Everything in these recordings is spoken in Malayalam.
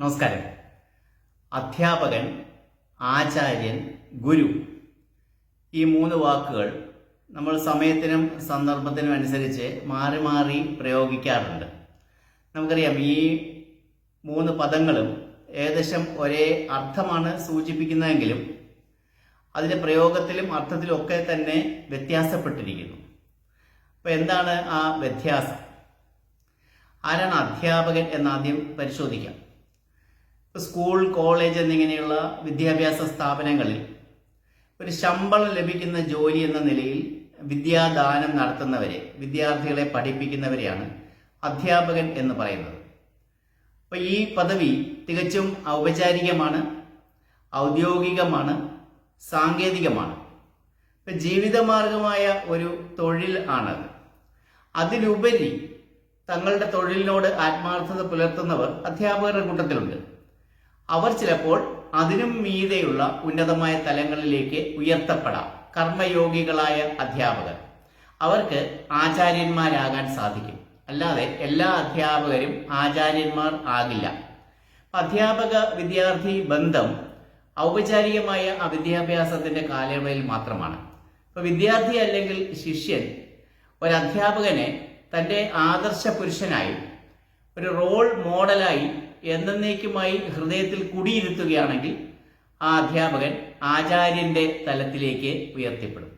നമസ്കാരം. അധ്യാപകൻ ആചാര്യൻ ഗുരു. ഈ മൂന്ന് വാക്കുകൾ നമ്മൾ സമയത്തിനും സന്ദർഭത്തിനും അനുസരിച്ച് മാറി മാറി പ്രയോഗിക്കാറുണ്ട്. നമുക്കറിയാം ഈ മൂന്ന് പദങ്ങളും ഏകദേശം ഒരേ അർത്ഥമാണ് സൂചിപ്പിക്കുന്നതെങ്കിലും അതിന്റെ പ്രയോഗത്തിലും അർത്ഥത്തിലും ഒക്കെ തന്നെ വ്യത്യാസപ്പെട്ടിരിക്കുന്നു. അപ്പോൾ എന്താണ് ആ വ്യത്യാസം? ആരാണ് അധ്യാപകൻ എന്നാദ്യം പരിശോധിക്കാം. സ്കൂൾ കോളേജ് എന്നിങ്ങനെയുള്ള വിദ്യാഭ്യാസ സ്ഥാപനങ്ങളിൽ ഒരു ശമ്പളം ലഭിക്കുന്ന ജോലി എന്ന നിലയിൽ വിദ്യാദാനം നടത്തുന്നവരെ വിദ്യാർത്ഥികളെ പഠിപ്പിക്കുന്നവരെയാണ് അധ്യാപകൻ എന്ന് പറയുന്നത്. അപ്പോൾ ഈ പദവി തികച്ചും ഔപചാരികമാണ് ഔദ്യോഗികമാണ് സാങ്കേതികമാണ്. ഇപ്പം ജീവിതമാർഗമായ ഒരു തൊഴിൽ ആണത്. അതിലുപരി തങ്ങളുടെ തൊഴിലിനോട് ആത്മാർത്ഥത പുലർത്തുന്നവർ അധ്യാപകരുടെ കൂട്ടത്തിലുണ്ട്. അവർ ചിലപ്പോൾ അതിനും മീതെയുള്ള ഉന്നതമായ തലങ്ങളിലേക്ക് ഉയർത്തപ്പെടാം. കർമ്മയോഗികളായ അധ്യാപകർ. അവർക്ക് ആചാര്യന്മാരാകാൻ സാധിക്കും. അല്ലാതെ എല്ലാ അധ്യാപകരും ആചാര്യന്മാർ ആകില്ല. അധ്യാപക വിദ്യാർത്ഥി ബന്ധം ഔപചാരികമായ വിദ്യാഭ്യാസത്തിന്റെ കാലയളവിൽ മാത്രമാണ്. ഇപ്പൊ വിദ്യാർത്ഥി അല്ലെങ്കിൽ ശിഷ്യൻ ഒരു അധ്യാപകനെ തന്റെ ആദർശ പുരുഷനായി ഒരു റോൾ മോഡലായി എന്നേക്കുമായി ഹൃദയത്തിൽ കുടിയിരുത്തുകയാണെങ്കിൽ ആ അധ്യാപകൻ ആചാര്യന്റെ തലത്തിലേക്ക് ഉയർത്തിപ്പെടും.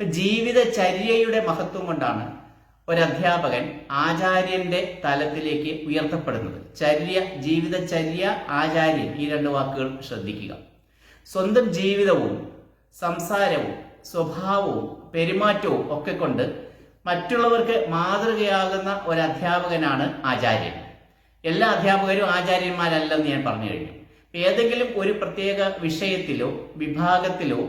ജീവിതചര്യയുടെ മഹത്വം കൊണ്ടാണ് ഒരധ്യാപകൻ ആചാര്യന്റെ തലത്തിലേക്ക് ഉയർത്തപ്പെടുന്നത്. ചര്യ ജീവിതചര്യ ആചാര്യൻ ഈ രണ്ട് വാക്കുകൾ ശ്രദ്ധിക്കുക. സ്വന്തം ജീവിതവും സംസാരവും സ്വഭാവവും പെരുമാറ്റവും ഒക്കെ കൊണ്ട് മറ്റുള്ളവർക്ക് മാതൃകയാകുന്ന ഒരു അധ്യാപകനാണ് ആചാര്യൻ. എല്ലാ അധ്യാപകരും ആചാര്യന്മാരല്ലെന്ന് ഞാൻ പറഞ്ഞു കഴിഞ്ഞു. ഏതെങ്കിലും ഒരു പ്രത്യേക വിഷയത്തിലോ വിഭാഗത്തിലോ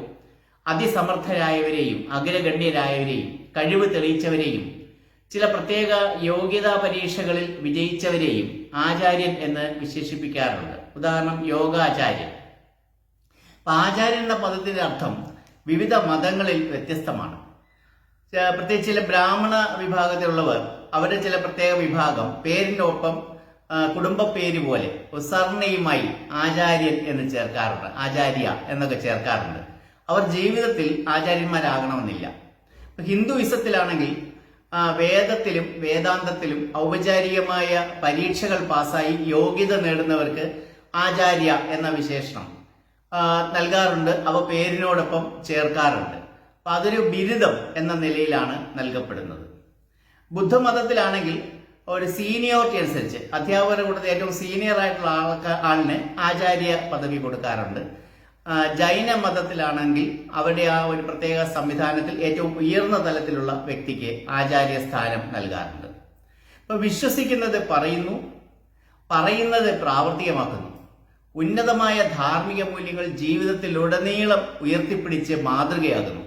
അതിസമർത്ഥരായവരെയും അഗ്രഗണ്യരായവരെയും കഴിവ് തെളിയിച്ചവരെയും ചില പ്രത്യേക യോഗ്യതാ പരീക്ഷകളിൽ വിജയിച്ചവരെയും ആചാര്യൻ എന്ന് വിശേഷിപ്പിക്കാറുണ്ട്. ഉദാഹരണം യോഗാചാര്യൻ. അപ്പൊ ആചാര്യൻ എന്ന പദത്തിന്റെ അർത്ഥം വിവിധ മതങ്ങളിൽ വ്യത്യസ്തമാണ്. പ്രത്യേകിച്ച് ചില ബ്രാഹ്മണ വിഭാഗത്തിലുള്ളവർ അവരുടെ ചില പ്രത്യേക വിഭാഗം പേരിന്റെ ഒപ്പം കുടുംബ പേര് പോലെ സർണയുമായി ആചാര്യൻ എന്ന് ചേർക്കാറുണ്ട്. ആചാര്യ എന്നൊക്കെ ചേർക്കാറുണ്ട്. അവർ ജീവിതത്തിൽ ആചാര്യന്മാരാകണമെന്നില്ല. ഹിന്ദുവിസത്തിലാണെങ്കിൽ വേദത്തിലും വേദാന്തത്തിലും ഔപചാരികമായ പരീക്ഷകൾ പാസ്സായി യോഗ്യത നേടുന്നവർക്ക് ആചാര്യ എന്ന വിശേഷണം നൽകാറുണ്ട്. അവ പേരിനോടൊപ്പം ചേർക്കാറുണ്ട്. അപ്പൊ അതൊരു ബിരുദം എന്ന നിലയിലാണ് നൽകപ്പെടുന്നത്. ബുദ്ധമതത്തിലാണെങ്കിൽ ഒരു സീനിയോറിറ്റി അനുസരിച്ച് അധ്യാപകരുടെ കൂട്ടത്തിൽ ഏറ്റവും സീനിയർ ആയിട്ടുള്ള ആൾക്കാർ ആളിന് ആചാര്യ പദവി കൊടുക്കാറുണ്ട്. ജൈന മതത്തിലാണെങ്കിൽ അവരുടെ ആ ഒരു പ്രത്യേക സംവിധാനത്തിൽ ഏറ്റവും ഉയർന്ന തലത്തിലുള്ള വ്യക്തിക്ക് ആചാര്യ സ്ഥാനം നൽകാറുണ്ട്. ഇപ്പൊ വിശ്വസിക്കുന്നത് പറയുന്നു പറയുന്നത് പ്രാവർത്തികമാക്കുന്നു. ഉന്നതമായ ധാർമ്മിക മൂല്യങ്ങൾ ജീവിതത്തിലുടനീളം ഉയർത്തിപ്പിടിച്ച് മാതൃകയാകുന്നു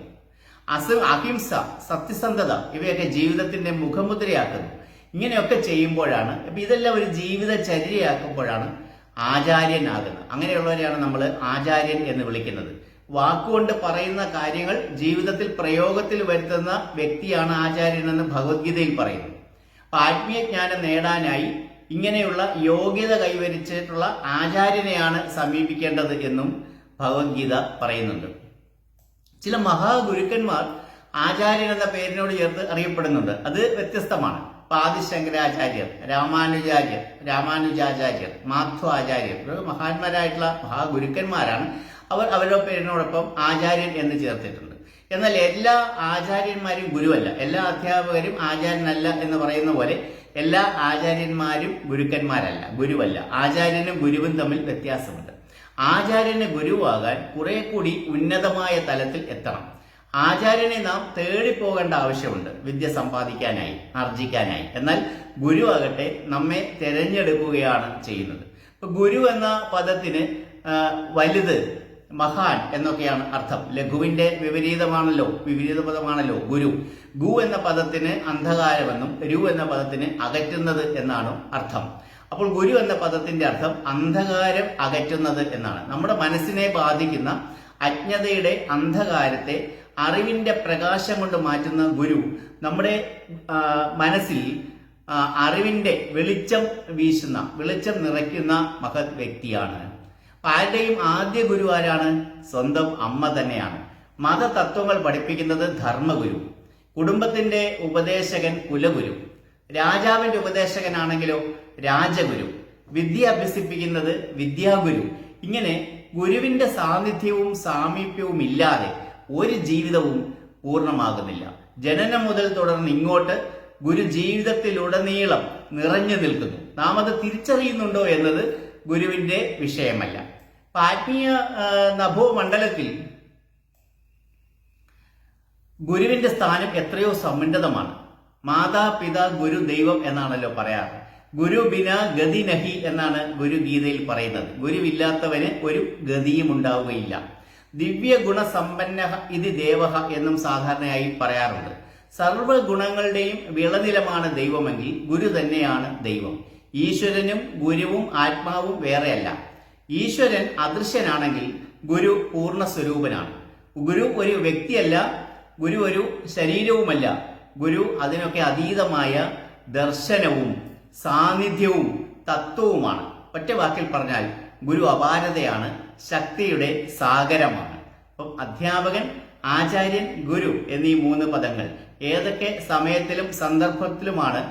അസ അഹിംസ സത്യസന്ധത ഇവയൊക്കെ ജീവിതത്തിന്റെ മുഖമുദ്രയാക്കുന്നു. ഇങ്ങനെയൊക്കെ ചെയ്യുമ്പോഴാണ് അപ്പൊ ഇതെല്ലാം ഒരു ജീവിത ചര്യയാക്കുമ്പോഴാണ് ആചാര്യനാകുന്നത്. അങ്ങനെയുള്ളവരെയാണ് നമ്മൾ ആചാര്യൻ എന്ന് വിളിക്കുന്നത്. വാക്കുകൊണ്ട് പറയുന്ന കാര്യങ്ങൾ ജീവിതത്തിൽ പ്രയോഗത്തിൽ വരുത്തുന്ന വ്യക്തിയാണ് ആചാര്യൻ എന്ന് ഭഗവത്ഗീതയിൽ പറയുന്നു. അപ്പൊ ആത്മീയജ്ഞാനം നേടാനായി ഇങ്ങനെയുള്ള യോഗ്യത കൈവരിച്ചിട്ടുള്ള ആചാര്യനെയാണ് സമീപിക്കേണ്ടത് എന്നും ഭഗവത്ഗീത പറയുന്നുണ്ട്. ചില മഹാഗുരുക്കന്മാർ ആചാര്യൻ എന്ന പേരിനോട് ചേർത്ത് അറിയപ്പെടുന്നുണ്ട്. അത് വ്യത്യസ്തമാണ്. പാതിശങ്കരാചാര്യർ രാമാനുജാര്യർ രാമാനുജാചാര്യർ മാധ്വാചാര്യർ ഇവർ മഹാന്മാരായിട്ടുള്ള മഹാഗുരുക്കന്മാരാണ്. അവർ അവരുടെ പേരിനോടൊപ്പം ആചാര്യൻ എന്ന് ചേർത്തിട്ടുണ്ട്. എന്നാൽ എല്ലാ ആചാര്യന്മാരും ഗുരുവല്ല. എല്ലാ അധ്യാപകരും ആചാര്യനല്ല എന്ന് പറയുന്ന പോലെ എല്ലാ ആചാര്യന്മാരും ഗുരുക്കന്മാരല്ല ഗുരുവല്ല. ആചാര്യനും ഗുരുവും തമ്മിൽ വ്യത്യാസമുണ്ട്. ആചാര്യന് ഗുരുവാകാൻ കുറെ കൂടി ഉന്നതമായ തലത്തിൽ എത്തണം. ആചാര്യനെ നാം തേടിപ്പോകേണ്ട ആവശ്യമുണ്ട്. വിദ്യ സമ്പാദിക്കാനായി ആർജിക്കാനായി. എന്നാൽ ഗുരു ആകട്ടെ നമ്മെ തിരഞ്ഞെടുക്കുകയാണ് ചെയ്യുന്നത്. ഗുരു എന്ന പദത്തിന് വലുത് മഹാൻ എന്നൊക്കെയാണ് അർത്ഥം. ലഘുവിന്റെ വിപരീതമാണല്ലോ വിപരീത പദമാണല്ലോ ഗുരു. ഗു എന്ന പദത്തിന് അന്ധകാരമെന്നും രു എന്ന പദത്തിന് അകറ്റുന്നത് എന്നാണ് അർത്ഥം. അപ്പോൾ ഗുരു എന്ന പദത്തിന്റെ അർത്ഥം അന്ധകാരം അകറ്റുന്നത് എന്നാണ്. നമ്മുടെ മനസ്സിനെ ബാധിക്കുന്ന അജ്ഞതയുടെ അന്ധകാരത്തെ അറിവിന്റെ പ്രകാശം കൊണ്ട് മാറ്റുന്ന ഗുരു നമ്മുടെ മനസ്സിൽ അറിവിന്റെ വെളിച്ചം വീശുന്ന വെളിച്ചം നിറയ്ക്കുന്ന മഹത് വ്യക്തിയാണ്. ആരുടെയും ആദ്യ ഗുരു ആരാണ്? സ്വന്തം അമ്മ തന്നെയാണ്. മതതത്വങ്ങൾ പഠിപ്പിക്കുന്നത് ധർമ്മഗുരു. കുടുംബത്തിന്റെ ഉപദേശകൻ കുലഗുരു. രാജാവിന്റെ ഉപദേശകനാണെങ്കിലോ രാജഗുരു. വിദ്യ അഭ്യസിപ്പിക്കുന്നത് വിദ്യാഗുരു. ഇങ്ങനെ ഗുരുവിന്റെ സാന്നിധ്യവും സാമീപ്യവും ഇല്ലാതെ ഒരു ജീവിതവും പൂർണമാകുന്നില്ല. ജനനം മുതൽ തുടർന്ന് ഇങ്ങോട്ട് ഗുരു ജീവിതത്തിലുടനീളം നിറഞ്ഞു നിൽക്കുന്നു. നാം അത് തിരിച്ചറിയുന്നുണ്ടോ എന്നത് ഗുരുവിന്റെ വിഷയമല്ല. ആത്മീയ നഭോ മണ്ഡലത്തിൽ ഗുരുവിന്റെ സ്ഥാനം എത്രയോ സമുന്നതമാണ് മാതാപിതാ ഗുരു ദൈവം എന്നാണല്ലോ പറയാറ്. ഗുരു ബിന ഗതി നഹി എന്നാണ് ഗുരു ഗീതയിൽ പറയുന്നത്. ഗുരുവില്ലാത്തവന് ഒരു ഗതിയും ഉണ്ടാവുകയില്ല. ദിവ്യ ഗുണസമ്പന്ന ഇത് ദേവഹ എന്നും സാധാരണയായി പറയാറുണ്ട്. സർവ ഗുണങ്ങളുടെയും വിളനിലമാണ് ദൈവമെങ്കിൽ ഗുരു തന്നെയാണ് ദൈവം. ഈശ്വരനും ഗുരുവും ആത്മാവും വേറെയല്ല. ഈശ്വരൻ അദൃശ്യനാണെങ്കിൽ ഗുരു പൂർണ സ്വരൂപനാണ് ഗുരു ഒരു വ്യക്തിയല്ല ഗുരു ഒരു ശരീരവുമല്ല. ഗുരു അതിനൊക്കെ അതീതമായ ദർശനവും സാന്നിധ്യവും തത്വവുമാണ്. ഒറ്റ വാക്കിൽ പറഞ്ഞാൽ ഗുരു അപാരതയാണ് ശക്തിയുടെ സാഗരമാണ്. അപ്പം അധ്യാപകൻ ആചാര്യൻ ഗുരു എന്നീ മൂന്ന് പദങ്ങൾ ഏതൊക്കെ സമയത്തിലും സന്ദർഭത്തിലുമാണ്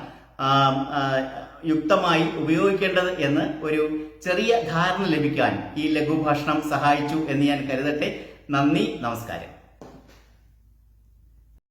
യുക്തമായി ഉപയോഗിക്കേണ്ടത് എന്ന് ഒരു ചെറിയ ധാരണ ലഭിക്കാൻ ഈ ലഘുഭാഷണം സഹായിച്ചു എന്ന് ഞാൻ കരുതട്ടെ. നന്ദി നമസ്കാരം.